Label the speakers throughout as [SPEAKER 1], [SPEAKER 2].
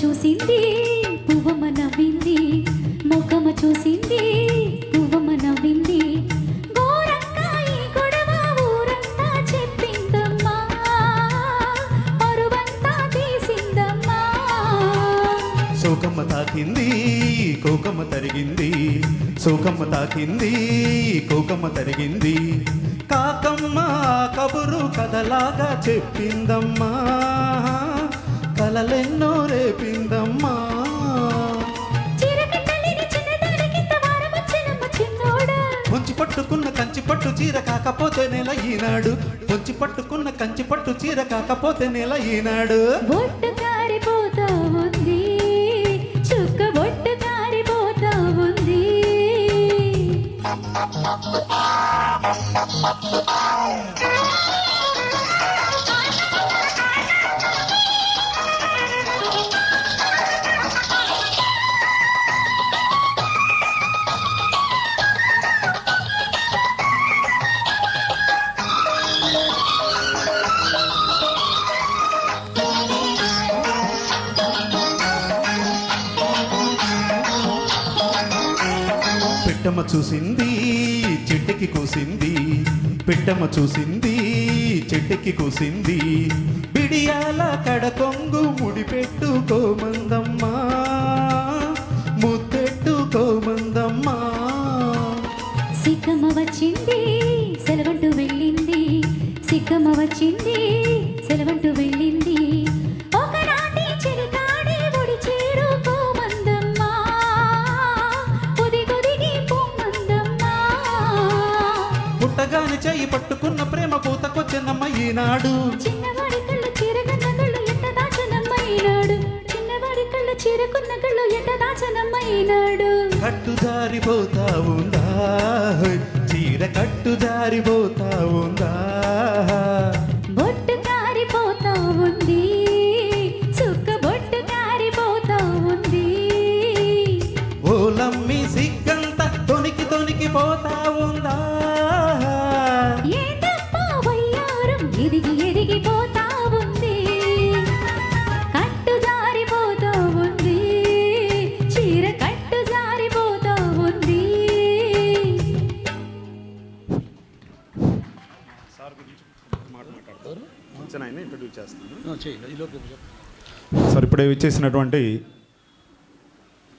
[SPEAKER 1] చూసింది
[SPEAKER 2] ఈనాడు పొంచి పట్టుకున్న కంచి పట్టు చీర కాకపోతే నెల ఈనాడు.
[SPEAKER 1] బొట్టు కారిపోతా ఉంది. చుక్క బొట్టు కారిపోతా ఉంది.
[SPEAKER 2] పిట్టమ్మ చూసింది చెట్టుకి కూసింది. పిట్టమ్మ చూసింది చెట్టుకి కూసింది. బిడియాల కడకొంగు ముడిపెట్టుకోమందమ్మా దాచనమ్మ ఈనాడు
[SPEAKER 1] చిన్నవాడి కళ్ళు చీరకున్న కళ్ళు ఎట్ట దాచనమ్మ ఈనాడు చిన్నవాడి కళ్ళు చీరకున్న కళ్ళు ఎట్ట
[SPEAKER 2] దాచనమ్మ ఈనాడు కట్టు జారిపోతా ఉందా
[SPEAKER 1] చీర కట్టు జారిపోతా ఉందా
[SPEAKER 2] సార్ ఇప్పుడే విచ్చేసినటువంటి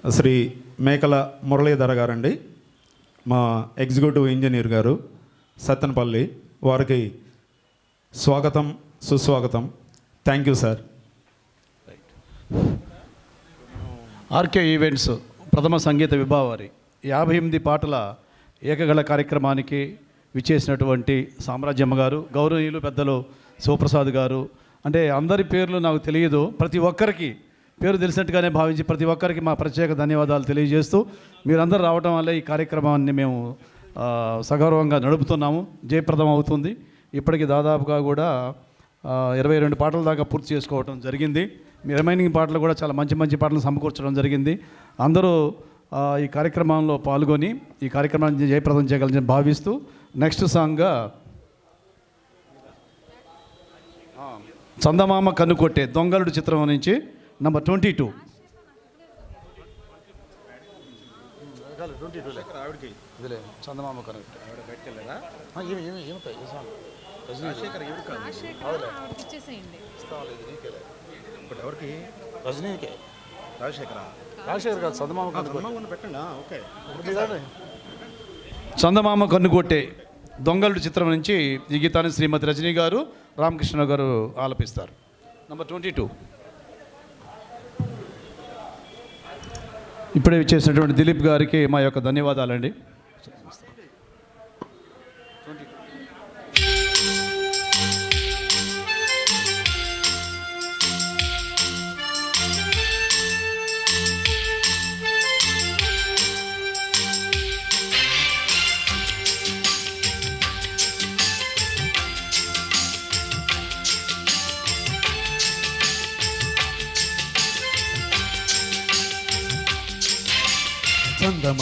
[SPEAKER 2] శ్రీ మేకల మురళీధర గారండి. మా ఎగ్జిక్యూటివ్ ఇంజనీర్ గారు సత్తెనపల్లి వారికి స్వాగతం సుస్వాగతం. Thank you sir.
[SPEAKER 3] RK events ప్రథమ సంగీత విభావ వారి యాభై ఎనిమిది పాటల ఏకగళ కార్యక్రమానికి విచ్చేసినటువంటి సామ్రాజ్యమ్మ గారు గౌరవనీయులు పెద్దలు శివప్రసాద్ గారు అంటే అందరి పేర్లు నాకు తెలియదు. ప్రతి ఒక్కరికి పేరు తెలిసినట్టుగానే భావించి ప్రతి ఒక్కరికి మా ప్రత్యేక ధన్యవాదాలు తెలియజేస్తూ మీరందరూ రావడం వల్ల ఈ కార్యక్రమాన్ని మేము సగౌరవంగా నడుపుతున్నాము. జయప్రదం అవుతుంది. ఇప్పటికి దాదాపుగా కూడా ఇరవై రెండు పాటల దాకా పూర్తి చేసుకోవడం జరిగింది. మీ రిమైనింగ్ పాటలు కూడా చాలా మంచి మంచి పాటలు సమకూర్చడం జరిగింది. అందరూ ఈ కార్యక్రమంలో పాల్గొని ఈ కార్యక్రమాన్ని జయప్రదం చేయగలని భావిస్తూ నెక్స్ట్ సాంగ్గా చందమామ కన్నుకొట్టే దొంగలుడు చిత్రం నుంచి నంబర్ ట్వంటీ టూ. చందమామ
[SPEAKER 2] ఎవరికి
[SPEAKER 3] రజనీకే
[SPEAKER 2] రాజశేఖర
[SPEAKER 3] రాజశేఖర్ కాదు చందమామ
[SPEAKER 2] పెట్టండి ఓకే
[SPEAKER 3] చందమామ కన్నుకొట్టే దొంగలుడు చిత్రం నుంచి ఈ గీతాన్ని శ్రీమతి రజనీ గారు రామకృష్ణ గారు ఆలపిస్తారు. నంబర్ ట్వంటీ టూ ఇప్పుడే చేసినటువంటి దిలీప్ గారికి మా యొక్క ధన్యవాదాలండి.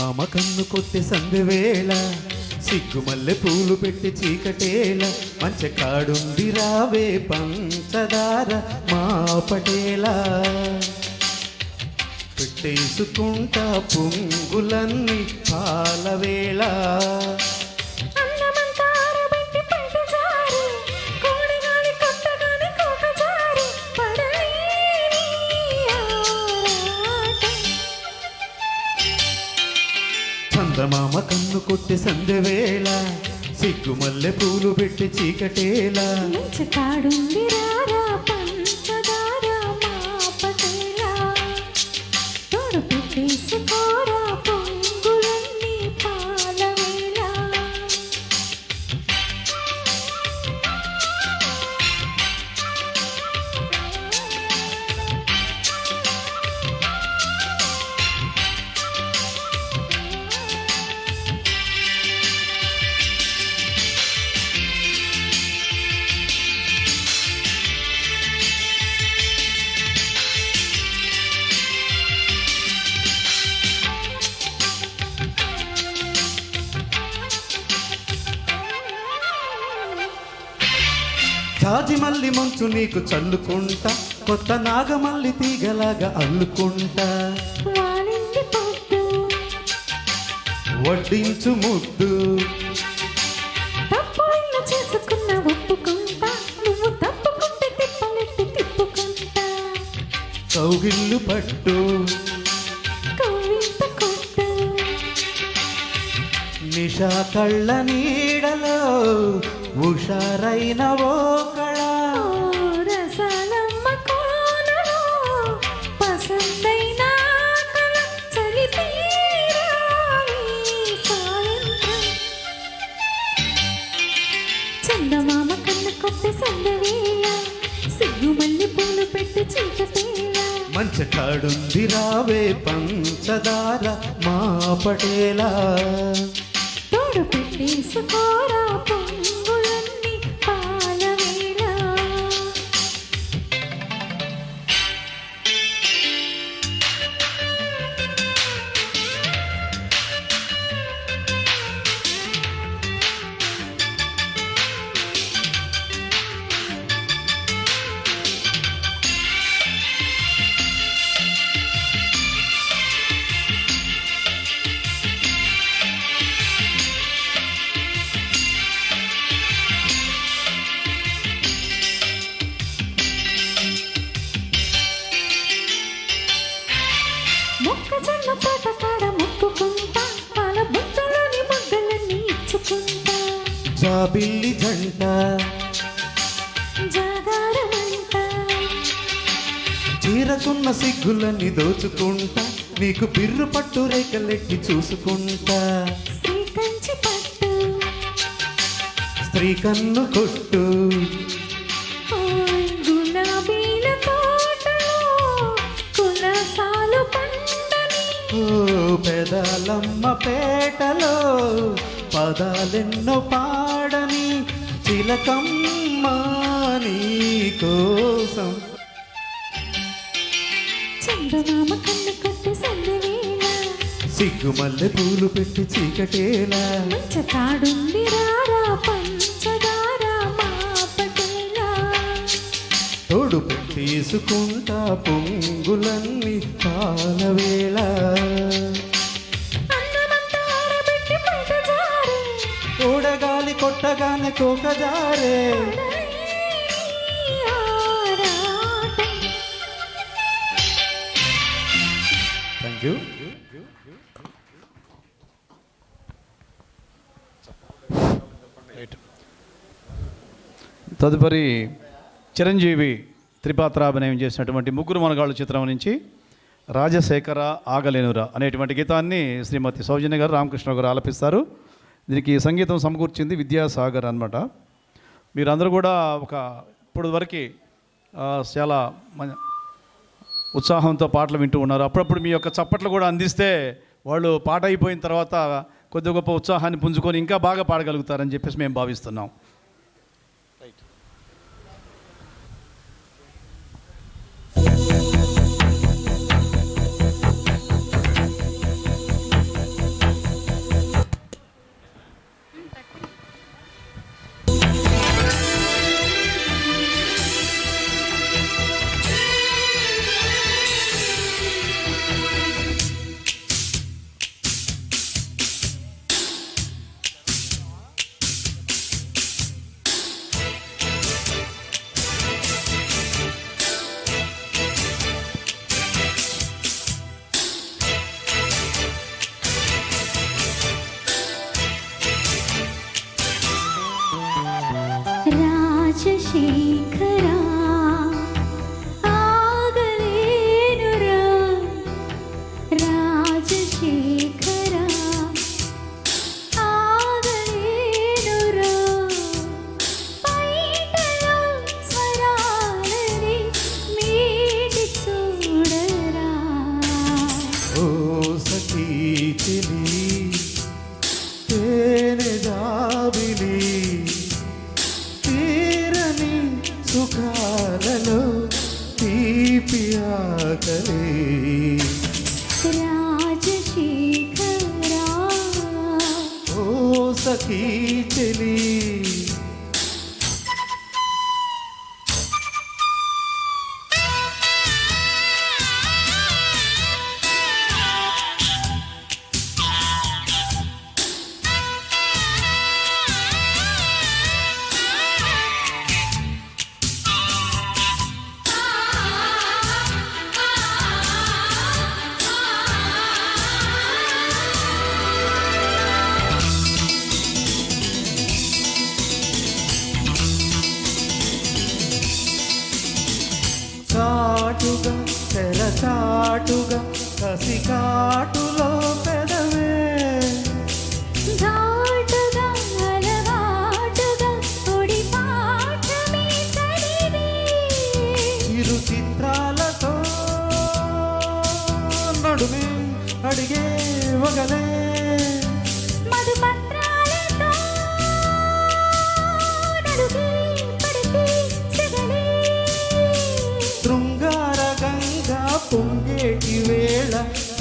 [SPEAKER 2] చందమామ కన్ను కొట్టి సందివేళ సిగ్గుమల్లె పూలు పెట్టి చీకటేల మంచి కాడుంది రావే పంచదార మా పటేలా పెట్టేసుకుంటా పొంగులన్నీ పాలవేళ. చందమామ కన్ను కొట్టి సందెవేళ సిగ్గుమల్లె పూలు పెట్టి చీకటేలా
[SPEAKER 1] మంచకాడుంది రారా
[SPEAKER 2] మంచు నీకు చల్లుకుంటా కొత్త నాగమల్లి తీగలాగా అల్లుకుంటా. వడ్డించు ముద్దు. కౌగిల్లు పట్టు. నిషా కళ్ళ నీడలో ఉషారైన మంచ రావే పంచదార మా పటేలా. జాబిల్లి జంట
[SPEAKER 1] జాగారమంట.
[SPEAKER 2] చీరకున్న సిగ్గులన్నీ దోచుకుంటా నీకు బిర్రు పట్టు రేఖలెట్టి చూసుకుంటా. స్త్రీ కన్ను కొట్టు. పెదాలమ్మ పేటలో పదాలెన్నో పాడని చిలకమ్మ నీ కోసం
[SPEAKER 1] చందమామ కన్ను కొట్టి సందవేళ.
[SPEAKER 2] సిగ్గుమల్లె పూలు పెట్టి చీకటేలా
[SPEAKER 1] మంచ కాడుంది రారా పంచదార మాపటేలా
[SPEAKER 2] తోడు పెట్టేసుకుంటా పొంగులన్నీ పాలవేళ. కొట్టగానే కోకజారే థ్యాంక్ యూ
[SPEAKER 3] తదుపరి చిరంజీవి త్రిపాత్రాభినయం చేసినటువంటి ముగ్గురు మనగాళ్ళు చిత్రం నుంచి రాజశేఖర ఆగలేనురా అనేటువంటి గీతాన్ని శ్రీమతి సౌజన్య గారు రామకృష్ణ గారు ఆలపిస్తారు. దీనికి సంగీతం సమకూర్చింది విద్యాసాగర్ అనమాట మీరందరూ కూడా ఒక ఇప్పుడు వరకు చాలా ఉత్సాహంతో పాటలు వింటూ ఉన్నారు. అప్పుడప్పుడు మీ యొక్క చప్పట్లు కూడా అందిస్తే వాళ్ళు పాట అయిపోయిన తర్వాత కొద్ది గొప్ప ఉత్సాహాన్ని పుంజుకొని ఇంకా బాగా పాడగలుగుతారని చెప్పేసి మేము భావిస్తున్నాం.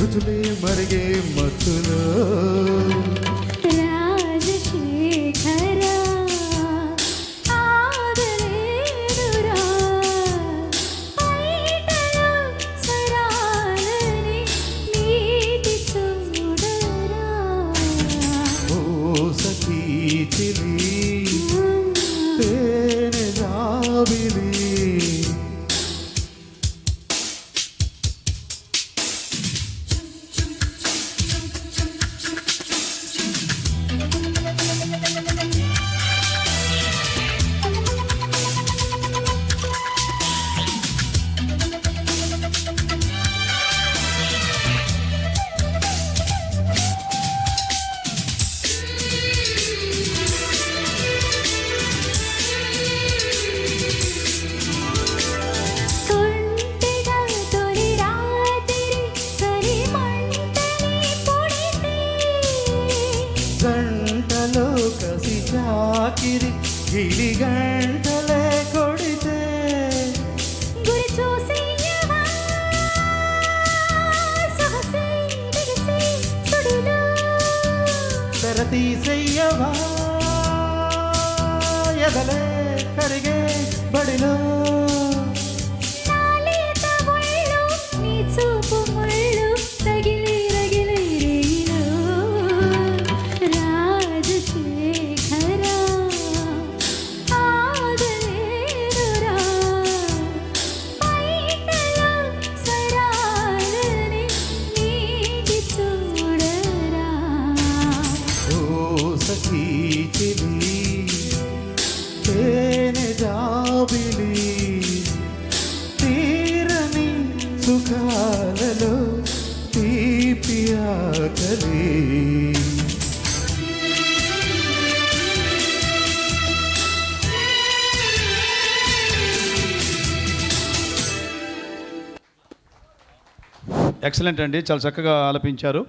[SPEAKER 1] ಋತುಲೆ ಮರೆಗೆ
[SPEAKER 2] ಮತ್ತುಲು తీసెయ్యవా ఎదలే కరిగే బడిలో. సుఖాలలో తీపి ఆకలి.
[SPEAKER 3] ఎక్సలెంట్ అండి. చాలా చక్కగా ఆలపించారు.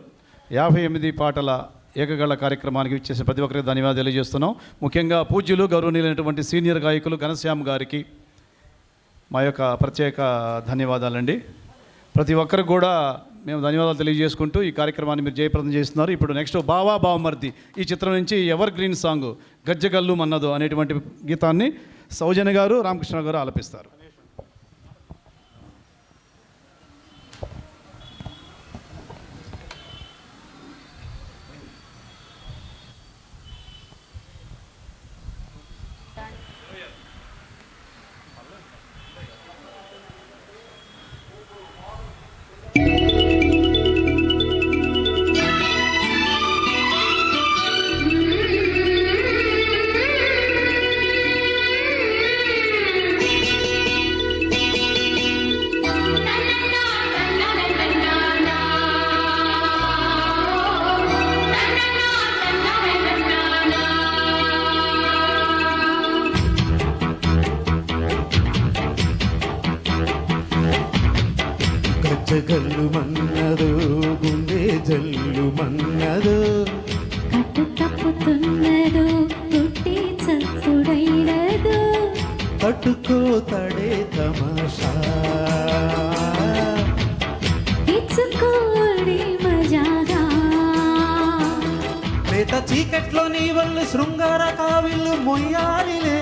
[SPEAKER 3] యాభై ఎనిమిది పాటల ఏకగళ కార్యక్రమానికి ఇచ్చేసిన ప్రతి ఒక్కరికి ధన్యవాదాలు తెలియజేస్తున్నాం. ముఖ్యంగా పూజ్యులు గౌరవనీయులైనటువంటి సీనియర్ గాయకులు ఘనశ్యామ్ గారికి మా యొక్క ప్రత్యేక ధన్యవాదాలండి. ప్రతి ఒక్కరికి కూడా మేము ధన్యవాదాలు తెలియజేసుకుంటూ ఈ కార్యక్రమాన్ని మీరు జయప్రదం చేస్తున్నారు. ఇప్పుడు నెక్స్ట్ బావా బావమర్ది ఈ చిత్రం నుంచి ఎవర్ గ్రీన్ సాంగ్ గజ్జగల్లు మన్నదు అనేటువంటి గీతాన్ని సౌజన్య గారు రామకృష్ణ గారు ఆలపిస్తారు.
[SPEAKER 2] గజ్జగల్లు మన్నదు గుండె జల్లు మన్నదు.
[SPEAKER 1] కట్టు తప్పుతున్నదో పుట్టి చప్పుడైనదో
[SPEAKER 2] తట్టుకో తడే తమాషా.
[SPEAKER 1] ఇచ్చుకోడి మజాగా.
[SPEAKER 2] లేత చీకట్లో నీ వల్లు శృంగార కావిల్లు మొయ్యాలిలే.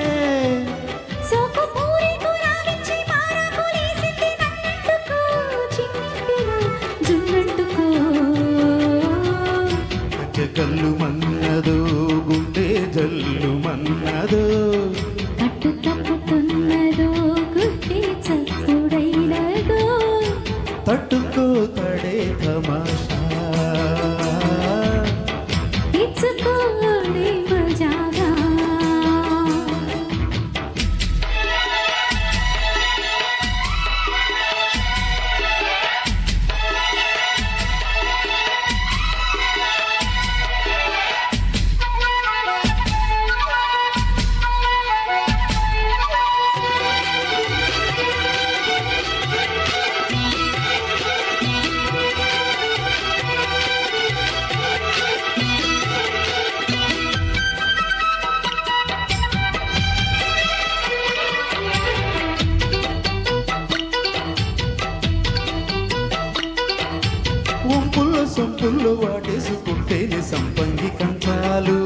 [SPEAKER 2] సొంపుల్లో వాటేసుకుంటేనే సంపంగి కంచాలు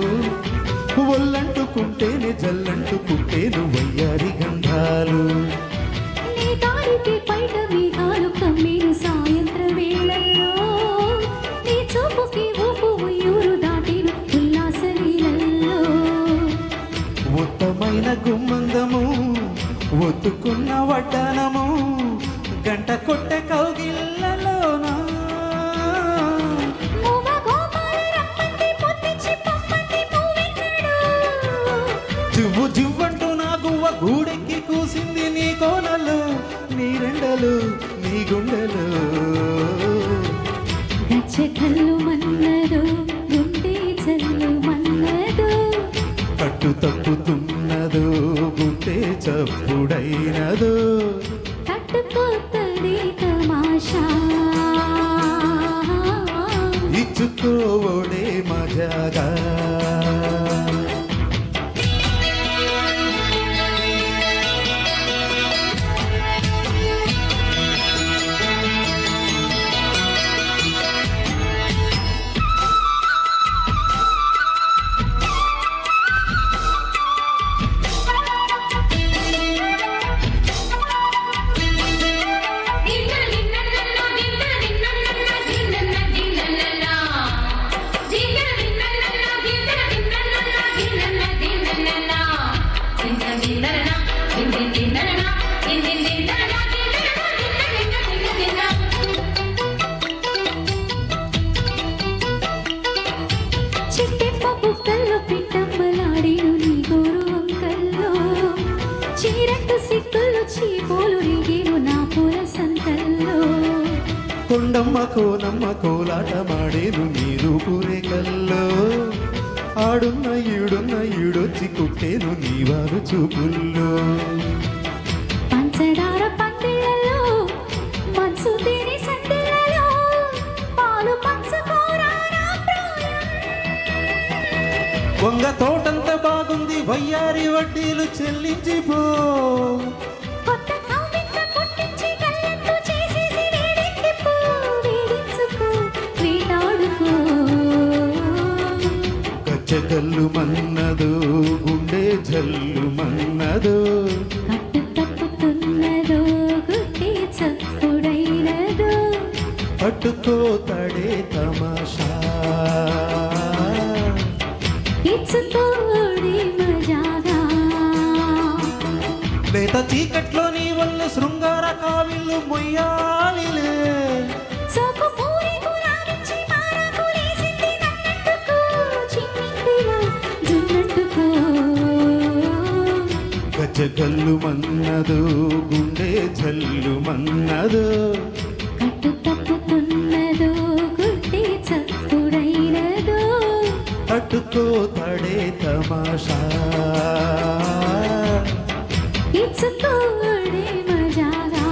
[SPEAKER 2] ఒల్లంటుకుంటేనే జల్లంటుకుంటేను వయ్యారి గంధాలు.
[SPEAKER 1] నీ దారికి బయట మేఘాలు కమ్మిన సాయంత్ర వేళల్లో. నీ చూపుకి ఊపు ఉయ్యూరు దాటిన ఉల్లాస నీళ్ళల్లో
[SPEAKER 2] ఉత్తమైన గుమ్మందము ఒత్తుకున్న వడ్డానము గంట కొట్టే కౌగిళ్ళలోనా జివ్వు జివ్వంటూ నా గువ్వ గూడెక్కి కూసింది నీ కోనలు నీ రెండలు నీ గుండెలు.
[SPEAKER 1] గచ్చ కల్లు మన్నదు గుండె చల్లు మన్నదు.
[SPEAKER 2] కట్టు తప్పుతున్నదో గుండె చప్పుడైనదో.
[SPEAKER 1] తట్టుకోతడి తమాషా
[SPEAKER 2] ఇచ్చుకోవడే మజాగా కొండమ్మ కోనమ్మ కోలాట మాడేను నీరు పూరేకల్లో ఆడున్న ఈడున్న ఈడొచ్చి కుట్టేను నీ వారు చూపుల్లో.
[SPEAKER 1] పంచదార పందిళ్ళలో మనసు తీరి సందిళ్ళలో పాలు పంచుకోరా నా ప్రాయం.
[SPEAKER 2] వంగ తోటంత బాగుంది వయ్యారి వడ్డీలు చెల్లించిపో. గచ్చగల్లు మన్నదు గుండె జల్లు మన్నదు
[SPEAKER 1] కట్టు తప్పుతున్నదో గుడ్డి చప్పుడైనదో.
[SPEAKER 2] పట్టుకో తడే తమాషా.
[SPEAKER 1] ఇచ్చుకోడి మజాగా.
[SPEAKER 2] లేత చీకట్లో నీ వల్ల శృంగార కావిల్లు మొయ్యాలిలే.
[SPEAKER 1] సోకు పూరి
[SPEAKER 2] గచ్చగల్లు మన్నదు గుండె జల్లు మన్నదు
[SPEAKER 1] కట్టు తప్పుతున్నదో గుడ్డి చప్పుడైనదో.
[SPEAKER 2] పట్టుకో తడే తమాషా.
[SPEAKER 1] ఇచ్చుకోడే మజాగా.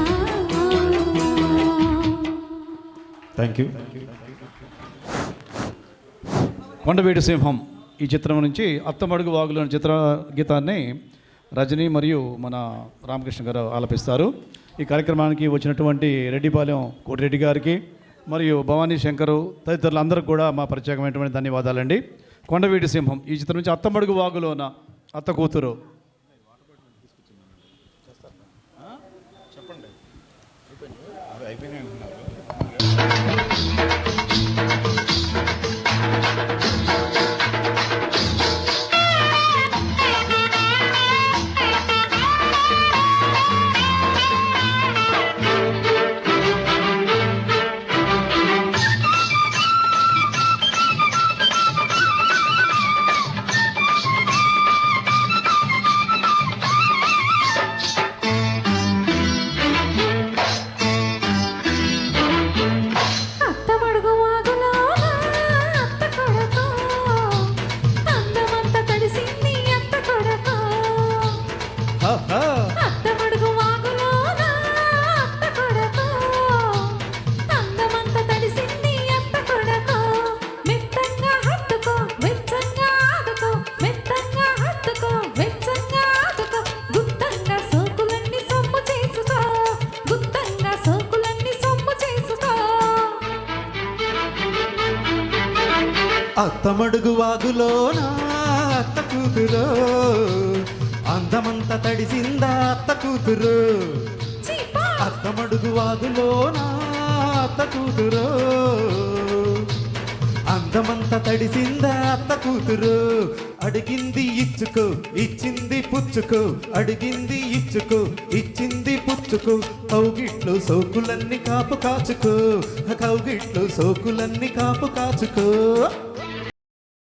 [SPEAKER 3] థ్యాంక్ యూ కొండవీటి సింహం ఈ చిత్రం నుంచి అత్తమడుగు వాగులోని చిత్ర గీతాన్ని రజని మరియు మన రామకృష్ణ గారు ఆలపిస్తారు. ఈ కార్యక్రమానికి వచ్చినటువంటి రెడ్డిపాలెం కోటిరెడ్డి గారికి మరియు భవానీ శంకరు తదితరులందరికీ కూడా మా ప్రత్యేకమైనటువంటి ధన్యవాదాలండి. కొండవీటి సింహం ఈ చిత్రం నుంచి అత్తమడుగు వాగులోన అత్త కూతురు.
[SPEAKER 1] అత్త
[SPEAKER 2] అత్తమడుగు వాగులోన అత్త కూతురు అందమంత తడిసిందా అత్త కూతురు అత్తమడుగు వాగులోన అత్త కూతురు అందమంత తడిసిందా అత్త కూతురు అడిగింది ఇచ్చుకో ఇచ్చింది పుచ్చుకో. అడిగింది ఇచ్చుకో ఇచ్చింది పుచ్చుకో. కౌగిట్లు సోకులన్నీ కాపు కాచుకో. కౌగిట్లు సోకులన్నీ కాపు కాచుకో.